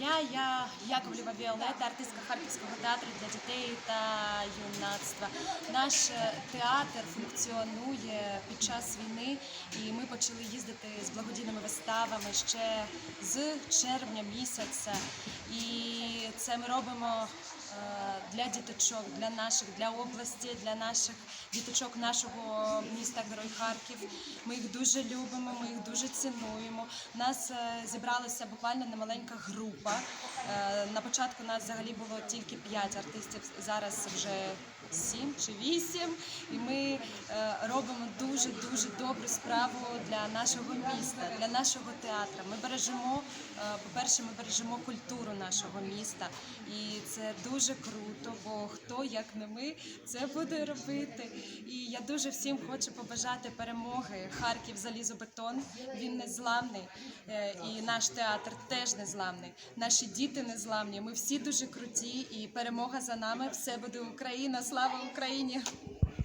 дня. Я Яковлєва Віолета, артистка Харківського театру для дітей та юнацтва. Наш е, театр функціонує під час війни, і ми почали їздити з благодійними виставами ще з червня місяця. І це ми робимо для діточок, для наших, для області, для наших діточок нашого міста Герой Харків. Ми їх дуже любимо, ми їх дуже цінуємо. Нас е, зібралася буквально немаленька група. Е, На початку нас взагалі було тільки 5 артистів, зараз вже 7 чи 8. І ми е, робимо дуже дуже добру справу для нашого міста, для нашого театру. Ми бережемо, е, по-перше, ми бережемо культуру нашого міста, і це дуже круто, бо хто як не ми це буде робити. І я дуже всім хочу побажати перемоги. Харків залізобетон. Він незламний, е, і наш театр теж незламний. Наші діти незламні. Ми всі дуже круті, і перемога за нами. Все буде Україна. Слава Україні!